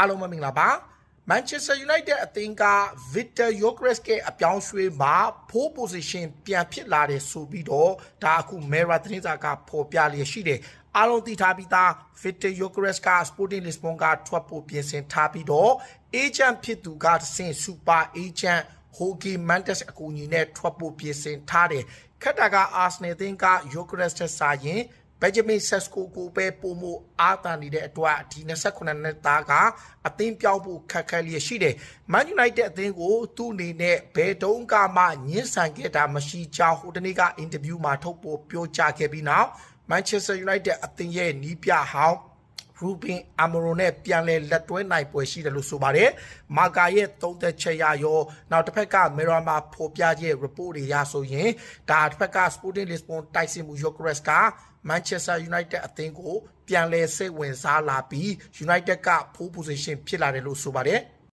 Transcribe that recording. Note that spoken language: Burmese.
အားလုံးပဲမင်္ဂလာပါ Manchester United အသင်းက Victor Gyökeres ရဲ့အပြောင်းရွှေ့မှာ pole position ပြန်ဖြစ်လာတယ်ဆိုပြီးတော့ဒါအခု Mera သတင်းစာကဖော်ပြလျက်ရှိတယ်အားလုံးသိထားပြီးသား Victor Gyökeres က Sporting Lisbon ကထွက်ဖို့ပြင်ဆင်ထားပြီးတော့ agent ဖြစ်သူကတဆင့် super agent Jorge Mendes အကူအညီနဲ့ထွက်ဖို့ပြင်ဆင်ထားတယ်ခက်တာက Arsenal အသင်းက Gyökeres ထက်စာရင် ဘက်ဂျမင်ဆက်စကိုကိုပဲပုံမှုအာတာနေတဲ့အတွက်ဒီ28နှစ်သားကအသင်းပြောင်းဖို့ခက်ခဲလျက်ရှိတယ်။ Man United အသင်းကိုသူ့အနေနဲ့ဘယ်တုန်းကမှညှဉ်းဆန်ခဲ့တာမရှိကြောင်းဟိုတနေ့ကအင်တာဗျူးမှာထုတ်ပေါ်ပြောကြားခဲ့ပြီးနောက် Manchester United အသင်းရဲ့နီးပြဟောင်း ရူဘင်အမရိုနဲ့ပြန်လဲလက်တွဲနိုင်ပွဲရှိတယ်လို့ဆိုပါတယ်။မာကာရဲ့သုံးသက်ချက်ရရောနောက်တစ်ဖက်ကမီရာမာဖော်ပြရဲ့ report တွေရဆိုရင်ဒါတစ်ဖက်က Sporting Lisbon တိုက်စစ်မှု Gyökeres က Manchester United အသင်းကိုပြန်လဲစိတ်ဝင်စားလာပြီး United က pole position ဖြစ်လာတယ်လို့ဆိုပါတယ်။